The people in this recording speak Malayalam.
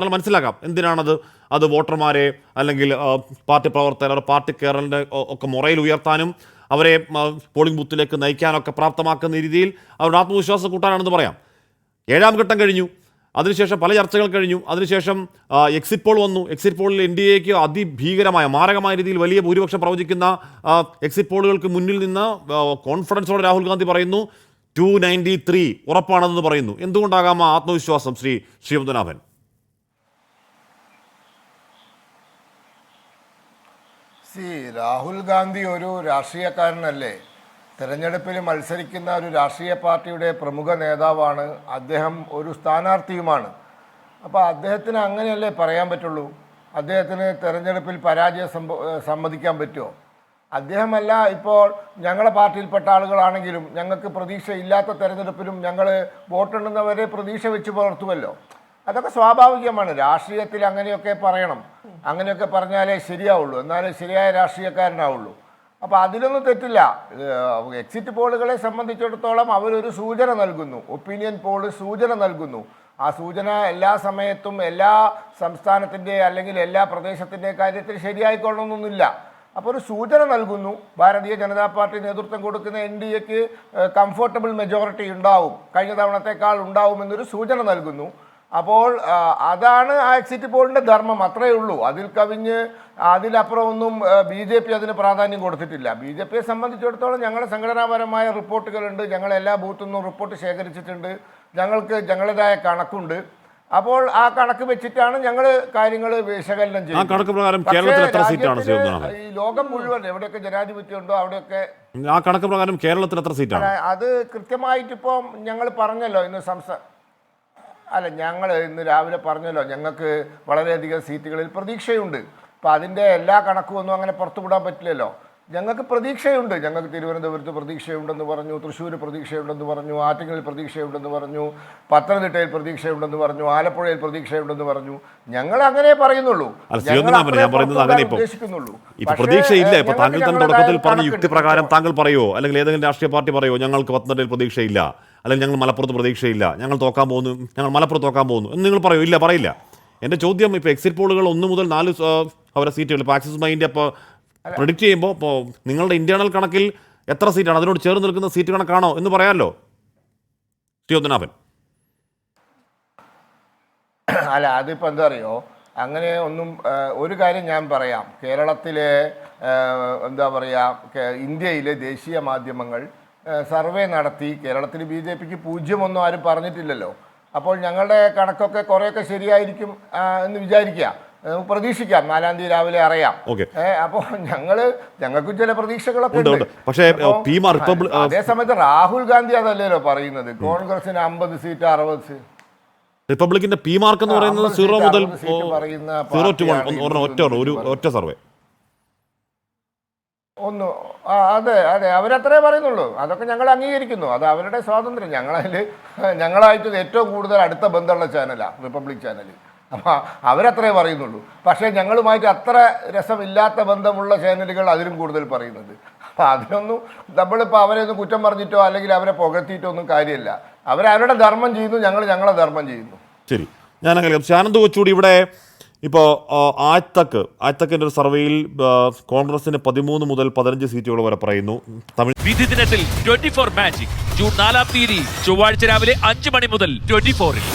എന്നാൽ മനസ്സിലാക്കാം. എന്തിനാണത്? അത് വോട്ടർമാരെ അല്ലെങ്കിൽ പാർട്ടി പ്രവർത്തകർ പാർട്ടി കേരളിന്റെ ഒക്കെ മുറയിൽ ഉയർത്താനും അവരെ പോളിംഗ് ബൂത്തിലേക്ക് നയിക്കാനൊക്കെ പ്രാപ്തമാക്കുന്ന രീതിയിൽ അവരുടെ ആത്മവിശ്വാസം കൂട്ടാനാണെന്ന് പറയാം. ഏഴാം ഘട്ടം കഴിഞ്ഞു. അതിനുശേഷം പല ചർച്ചകൾ കഴിഞ്ഞു. അതിനുശേഷം എക്സിറ്റ് പോൾ വന്നു. എക്സിറ്റ് പോളിൽ എൻ ഡി എക്ക് അതിഭീകരമായ മാരകമായ രീതിയിൽ വലിയ ഭൂരിപക്ഷം പ്രവചിക്കുന്ന എക്സിറ്റ് പോളുകൾക്ക് മുന്നിൽ നിന്ന് കോൺഫിഡൻസോടെ രാഹുൽ ഗാന്ധി പറയുന്നു ടു നയന്റി ത്രീ ഉറപ്പാണെന്ന് പറയുന്നു. എന്തുകൊണ്ടാകാം ആത്മവിശ്വാസം ശ്രീ ശ്രീ സി രാഹുൽ ഗാന്ധി ഒരു രാഷ്ട്രീയക്കാരനല്ലേ? തെരഞ്ഞെടുപ്പിൽ മത്സരിക്കുന്ന ഒരു രാഷ്ട്രീയ പാർട്ടിയുടെ പ്രമുഖ നേതാവാണ്. അദ്ദേഹം ഒരു സ്ഥാനാർത്ഥിയുമാണ്. അപ്പോൾ അദ്ദേഹത്തിന് അങ്ങനെയല്ലേ പറയാൻ പറ്റുള്ളൂ? അദ്ദേഹത്തിന് തെരഞ്ഞെടുപ്പിൽ പരാജയം സമ്മതിക്കാൻ പറ്റുമോ? അദ്ദേഹമല്ല ഇപ്പോൾ ഞങ്ങളുടെ പാർട്ടിയിൽപ്പെട്ട ആളുകളാണെങ്കിലും ഞങ്ങൾക്ക് പ്രതീക്ഷയില്ലാത്ത തെരഞ്ഞെടുപ്പിലും ഞങ്ങൾ വോട്ടെണ്ണുന്നവരെ പ്രതീക്ഷ വെച്ച് പുലർത്തുമല്ലോ. അതൊക്കെ സ്വാഭാവികമാണ്. രാഷ്ട്രീയത്തിൽ അങ്ങനെയൊക്കെ പറയണം. അങ്ങനെയൊക്കെ പറഞ്ഞാലേ ശരിയാവുള്ളൂ. എന്നാലേ ശരിയായ രാഷ്ട്രീയക്കാരനാവുള്ളൂ. അപ്പോൾ അതിലൊന്നും തെറ്റില്ല. എക്സിറ്റ് പോളുകളെ സംബന്ധിച്ചിടത്തോളം അവരൊരു സൂചന നൽകുന്നു. ഒപ്പീനിയൻ പോൾ സൂചന നൽകുന്നു. ആ സൂചന എല്ലാ സമയത്തും എല്ലാ സംസ്ഥാനത്തിന്റെ അല്ലെങ്കിൽ എല്ലാ പ്രദേശത്തിന്റെ കാര്യത്തിൽ ശരിയായിക്കൊള്ളണമെന്നൊന്നുമില്ല. അപ്പോൾ ഒരു സൂചന നൽകുന്നു. ഭാരതീയ ജനതാ പാർട്ടി നേതൃത്വം കൊടുക്കുന്ന എൻ ഡി എക്ക് കംഫർട്ടബിൾ മെജോറിറ്റി ഉണ്ടാവും. കഴിഞ്ഞ തവണത്തെക്കാൾ ഉണ്ടാവുമെന്നൊരു സൂചന നൽകുന്നു. അപ്പോൾ അതാണ് ആ എക്സിറ്റ് പോളിന്റെ ധർമ്മം. അത്രയേ ഉള്ളൂ. അതിൽ കവിഞ്ഞ് അതിലപ്പുറം ഒന്നും ബി ജെ പി അതിന് പ്രാധാന്യം കൊടുത്തിട്ടില്ല. ബി ജെ പിയെ സംബന്ധിച്ചിടത്തോളം ഞങ്ങളുടെ സംഘടനാപരമായ റിപ്പോർട്ടുകളുണ്ട്. ഞങ്ങൾ എല്ലാ ബൂത്തിൽ നിന്നും റിപ്പോർട്ട് ശേഖരിച്ചിട്ടുണ്ട്. ഞങ്ങൾക്ക് ഞങ്ങളുടേതായ കണക്കുണ്ട്. അപ്പോൾ ആ കണക്ക് വെച്ചിട്ടാണ് ഞങ്ങൾ കാര്യങ്ങൾ വിശകലനം ചെയ്യുന്നത്. കണക്ക് പ്രകാരം കേരളത്തിൽ എത്ര സീറ്റാണ് ഈ ലോകം മുഴുവൻ എവിടെയൊക്കെ ജനാധിപത്യം ഉണ്ടോ അവിടെയൊക്കെ ആ കണക്ക് പ്രകാരം കേരളത്തിൽ എത്ര സീറ്റാണ് അത് കൃത്യമായിട്ട് ഇപ്പം ഞങ്ങൾ പറഞ്ഞല്ലോ ഇന്ന് സംസ്ഥാന അല്ല ഞങ്ങൾ ഇന്ന് രാവിലെ പറഞ്ഞല്ലോ ഞങ്ങൾക്ക് വളരെയധികം സീറ്റുകളിൽ പ്രതീക്ഷയുണ്ട്. അപ്പം അതിന്റെ എല്ലാ കണക്കും ഒന്നും അങ്ങനെ പുറത്തുവിടാൻ പറ്റില്ലല്ലോ. ഞങ്ങൾക്ക് പ്രതീക്ഷയുണ്ട്. ഞങ്ങൾക്ക് തിരുവനന്തപുരത്ത് പ്രതീക്ഷയുണ്ടെന്ന് പറഞ്ഞു തൃശ്ശൂർ പ്രതീക്ഷയുണ്ടെന്ന് പറഞ്ഞു ആറ്റിങ്ങളിൽ പ്രതീക്ഷയുണ്ടെന്ന് പറഞ്ഞു പത്തനംതിട്ടയിൽ പ്രതീക്ഷയുണ്ടെന്ന് പറഞ്ഞു ആലപ്പുഴയിൽ പ്രതീക്ഷയുണ്ടെന്ന് പറഞ്ഞു. ഞങ്ങൾ അങ്ങനെ പറയുന്നുള്ളൂ. ഉദ്ദേശിക്കുന്നുള്ളൂ. പ്രതീക്ഷയില്ല. ഇപ്പൊ താങ്കൾ തന്നെ തുടക്കത്തിൽ പറഞ്ഞ യുക്തി പ്രകാരം താങ്കൾ പറയോ അല്ലെങ്കിൽ ഏതെങ്കിലും രാഷ്ട്രീയ പാർട്ടി പറയോ ഞങ്ങൾക്ക് പത്തനംതിട്ടയിൽ പ്രതീക്ഷയില്ല. അല്ലെങ്കിൽ ഞങ്ങൾ മലപ്പുറത്ത് പ്രതീക്ഷയില്ല. ഞങ്ങൾ തോക്കാൻ പോകുന്നു. ഞങ്ങൾ മലപ്പുറത്ത് തോക്കാൻ പോകുന്നു. എന്ന് നിങ്ങൾ പറയൂ. ഇല്ല പറയില്ല. എന്റെ ചോദ്യം ഇപ്പോൾ എക്സിറ്റ് പോളുകൾ ഒന്ന് മുതൽ നാല് അവരെ സീറ്റുകൾ ഇപ്പോൾ ആക്സിസ് മൈൻഡ് അപ്പോൾ പ്രൊഡിക്റ്റ് ചെയ്യുമ്പോൾ ഇപ്പോൾ നിങ്ങളുടെ ഇന്റേണൽ കണക്കിൽ എത്ര സീറ്റാണ് അതിനോട് ചേർന്ന് നിൽക്കുന്ന സീറ്റ് കണക്കാണോ എന്ന് പറയാമല്ലോ ശ്രീയോദ്നാഭൻ അല്ല അതിപ്പോൾ എന്താ അറിയോ? അങ്ങനെ ഒന്നും ഒരു കാര്യം ഞാൻ പറയാം. കേരളത്തിലെ എന്താ പറയുക ഇന്ത്യയിലെ ദേശീയ മാധ്യമങ്ങൾ സർവേ നടത്തി. കേരളത്തിൽ ബി ജെ പിക്ക് പൂജ്യമൊന്നും ആരും പറഞ്ഞിട്ടില്ലല്ലോ. അപ്പോൾ ഞങ്ങളുടെ കണക്കൊക്കെ കുറേയൊക്കെ ശരിയായിരിക്കും എന്ന് വിചാരിക്കുക. നമുക്ക് പ്രതീക്ഷിക്കാം. നാലാം തീയതി രാവിലെ അറിയാം. അപ്പോൾ ഞങ്ങൾ ഞങ്ങൾക്കും ചില പ്രതീക്ഷകളൊക്കെ ഉണ്ട്. പക്ഷേ, അതേസമയത്ത് രാഹുൽ ഗാന്ധി അതല്ലല്ലോ പറയുന്നത്. കോൺഗ്രസിന് അമ്പത് സീറ്റ് അറുപത് സീറ്റ് റിപ്പബ്ലിക്കിന്റെ പി മാർക്ക് എന്ന് പറയുന്നത് സീറോ മുതൽ സീറോ ടു ഒറ്റ ഒരു ഒറ്റ സർവേ. ഒന്ന് ആ അതെ അതെ അവരത്രേ പറയുന്നുള്ളൂ. അതൊക്കെ ഞങ്ങൾ അംഗീകരിക്കുന്നു. അത് അവരുടെ സ്വാതന്ത്ര്യം. ഞങ്ങളതിൽ ഞങ്ങളായിട്ട് ഏറ്റവും കൂടുതൽ അടുത്ത ബന്ധമുള്ള ചാനലാണ് റിപ്പബ്ലിക് ചാനൽ അപ്പോൾ അവരത്രേ പറയുന്നുള്ളൂ. പക്ഷേ ഞങ്ങളുമായിട്ട് അത്ര രസമില്ലാത്ത ബന്ധമുള്ള ചാനലുകൾ അതിലും കൂടുതൽ പറയുന്നത്. അപ്പോൾ അതിനൊന്നും നമ്മളിപ്പോൾ അവരെ ഒന്നും കുറ്റം പറഞ്ഞിട്ടോ അല്ലെങ്കിൽ അവരെ പുകഴ്ത്തിയിട്ടോ ഒന്നും കാര്യമില്ല. അവരവരുടെ ധർമ്മം ചെയ്യുന്നു ഞങ്ങൾ ഞങ്ങളെ ധർമ്മം ചെയ്യുന്നു. ശരി. ഞാൻ അങ്ങനെ കൊച്ചുകൂടി ഇവിടെ ഇപ്പോൾ ആഴ്ത്തക്ക് ആഴ്ത്തക്കിന്റെ ഒരു സർവേയിൽ കോൺഗ്രസിന് പതിമൂന്ന് മുതൽ പതിനഞ്ച് സീറ്റുകൾ വരെ പറയുന്നു. തമിഴ് വിധി ദിനത്തിൽ ട്വന്റി ഫോർ മാജിക് ജൂൺ നാലാം തീയതി ചൊവ്വാഴ്ച രാവിലെ അഞ്ച് മണി മുതൽ ട്വന്റി ഫോറിൽ